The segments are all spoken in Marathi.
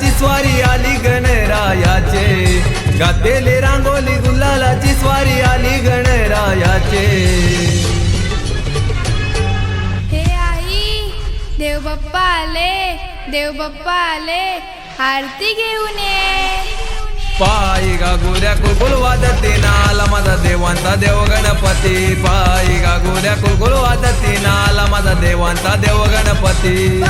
गुलालाची स्वारी आली गणरायाचे. गातेले रांगोली गुलालाची स्वारी आली गणरायाचे. हे आई देव बाप्पा आले देव बाप्पा आले आरती घेऊन ये. पायी गा गोऱ्या कुलकुल वाजती नाला माझा देवांचा देव गणपती. पायी गा गोऱ्या कुलकुल वाजती नाला माझा देवांचा देव गणपती.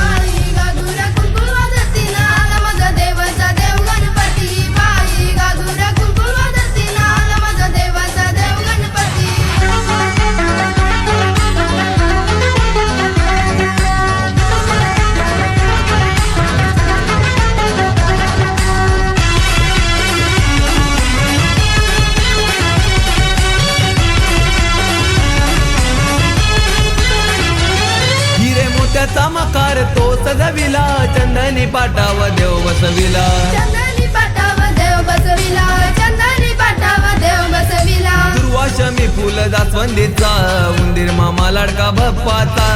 हिरे मोत्याचा मकार तो सजविला. चंदनी पाटाव देव बसविला. चंदनी पाटाव देव बसविला. चंदनी पाटाव देव बसविला. दुर्वाशमी फुल जास्वंदीचा. उंदीर मामा लाडका बाप्पाचा.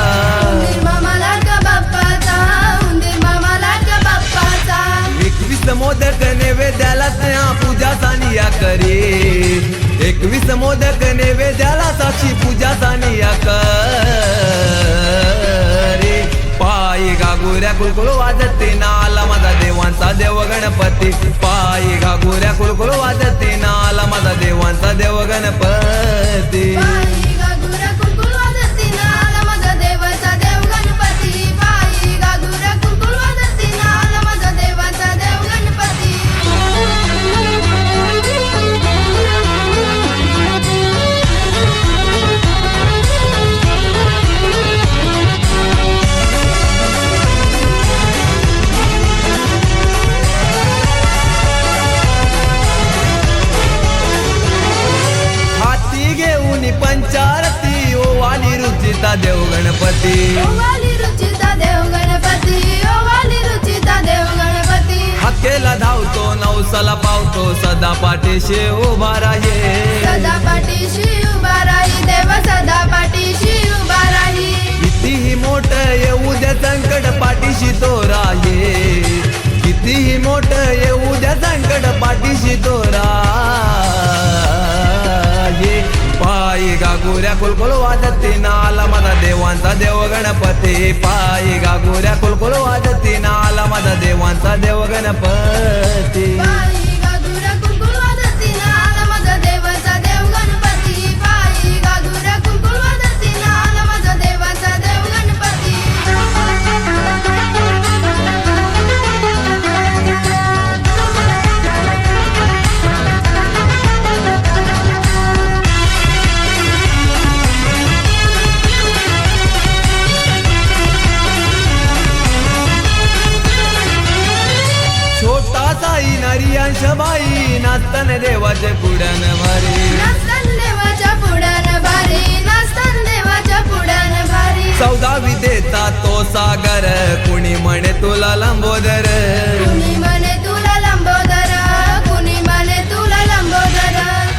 उंदीर मामा लाडका बाप्पाचा. उंदीर मामा लाडका बाप्पाचा. एकवीस मोदक नैवेद्याला पूजा सानिया करे. एकवीस मोदक नैवेद्याला साक्षी पूजा गुलगुल वाजते नाला माझा देवांचा देव गणपती पायी घागुर रुचिता देव गणपती हक्केला धावतो नवसाला पावतो सदा पाठीशी उभा राहे सदा पाठीशी उभा राही देव सदा पाठीशी उभा राही कितीही मोठ येऊ द्या संकट पाठीशी तो राहे कितीही मोठ येऊ द्या संकट पाठीशी तो राहे पायी गागुऱ्या कुलकुल वाजती नाला माझा देवांचा देव गणपती. पायी गागुऱ्या कुलकुल वाजती नाला माझा देवांचा देव गणपती. अंशबाई नाचतान देवाचे पुढ्यान भारी. नाचतान देवाच्या पुढ्यान भारी नाचतान देवाच्या पुढ्यान भारी. चौदा विदेचा तो सागर कुणी म्हणे तुला लंबोदर. कुणी म्हणे तुला लंबोदर कुणी म्हणे तुला लंबोदर.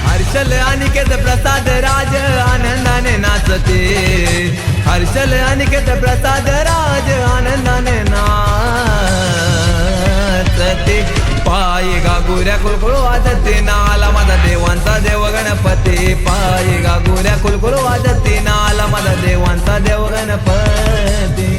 हर्षल अनिकेत प्रसाद राज आनंदाने नाचते. हर्षल अनिकेत प्रसाद कुलकुल वाजते नाला माझा देवांचा देव गणपती. पायी गागुऱ्या कुलकुल वाजते नाला माझा देवांचा देव गणपती.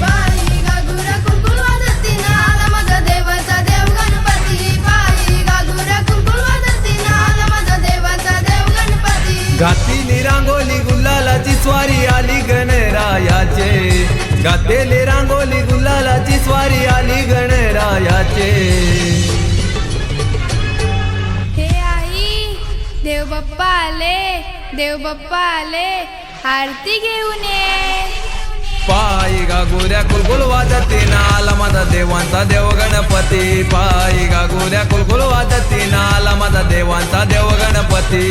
गातीली रांगोली गुलालाची स्वारी आली गणरायाचे. गातेले रांगोली गुलालाची स्वारी आली गणरायाचे. बाप्पा आले देव बाप्पा आले आरती घेऊन ये. पायी गा गोऱ्या कुलकुल वाजते नाला माझा देवांचा देव गणपती. पायी गा गोऱ्या कुलकुल वाजते नाला माझा देवांचा देव गणपती.